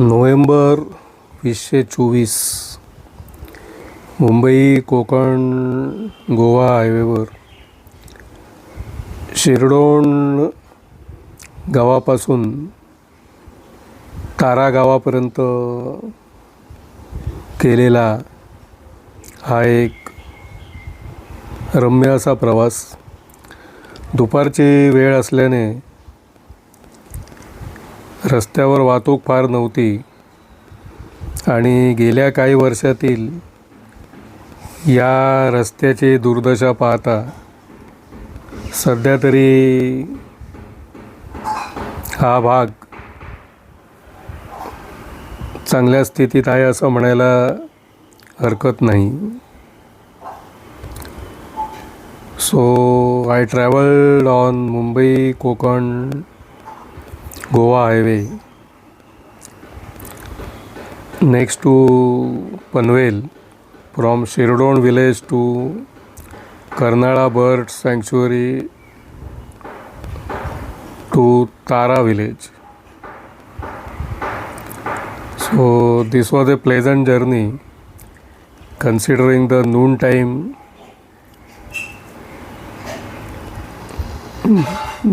November वीसशे चोवीस मुंबई कोकण गोवा हायवेवर शिरडोण गावापासून तारा गावापर्यंत केलेला हा एक रम्य असा प्रवास दुपारची वेळ असल्याने रस्त्यावर वाहतूक फार नव्हती आणि गेल्या काही वर्षातील या रस्त्याची दुर्दशा पाहता सध्या तरी हा भाग चांगल्या स्थितीत आहे असं म्हणायला हरकत नाही so I travelled on Mumbai Konkan Goa Highway next to Panvel, from Shirodon village to Karnada Bird Sanctuary to Tara village. So this was a pleasant journey considering the noon time.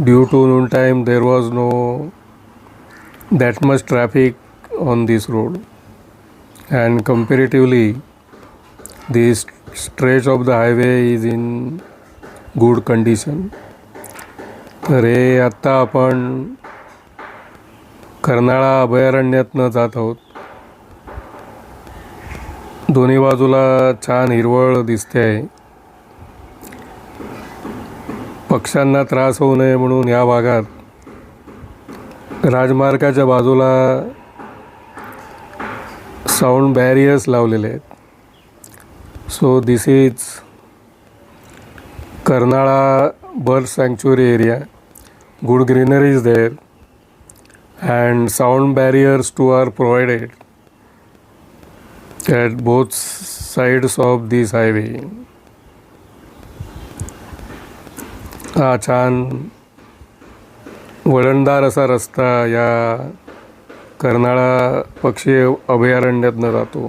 Due to noontime, there was no that much traffic on this road and comparatively this stretch of the highway is in good condition तर हे आत्ता आपण कर्नाळा अभयारण्यातनं जात आहोत दोन्ही बाजूला छान हिरवळ दिसते आहे पक्ष्यांना त्रास होऊ नये म्हणून या भागात राजमार्गाच्या बाजूला साऊंड बॅरियर्स लावलेले आहेत so this is Karnala bird sanctuary area good greenery is there and sound barriers too are provided at both sides of this highway हा छान वळणदार असा रस्ता या कर्नाळा पक्षी अभयारण्यातनं जातो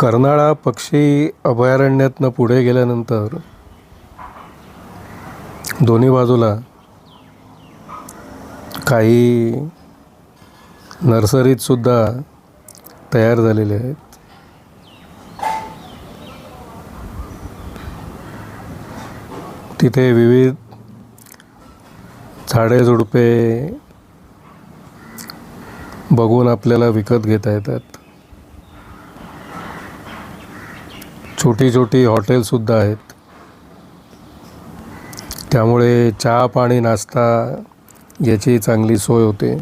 कर्नाळा पक्षी अभयारण्यातनं पुढे गेल्यानंतर दोन्ही बाजूला काही सुद्धा तयार झालेले आहेत तिथे विविध झाडे झुडपे बघून आपल्याला विकत घेता येतात छोटी छोटी हॉटेलसुद्धा आहेत त्यामुळे चहा पाणी नाश्ता याची चांगली सोय होते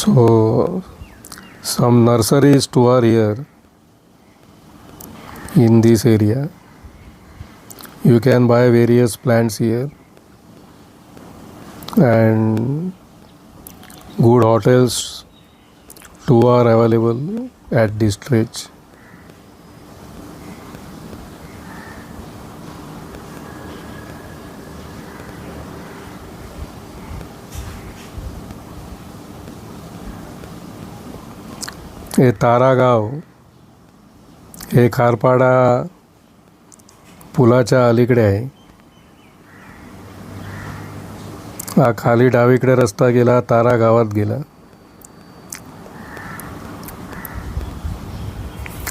so some nurseries too are here in this area you can buy various plants here and good hotels, two are available at this stretch. हे तारागाव हे खारपाडा पुलाच्या अलीकडे आहे खाली डावीकडे रस्ता गेला तारा गावात गेला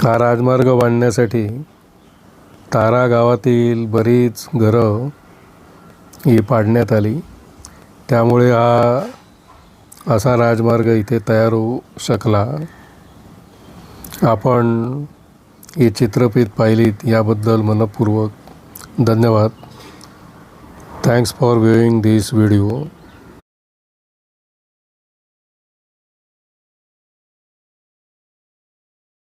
हा राजमार्ग बांधण्यासाठी तारा गावातील बरीच घरं ही पाडण्यात आली त्यामुळे हा असा राजमार्ग इथे तयार होऊ शकला आपण ही चित्रपीत पाहिलीत याबद्दल मनपूर्वक धन्यवाद Thanks for viewing this video.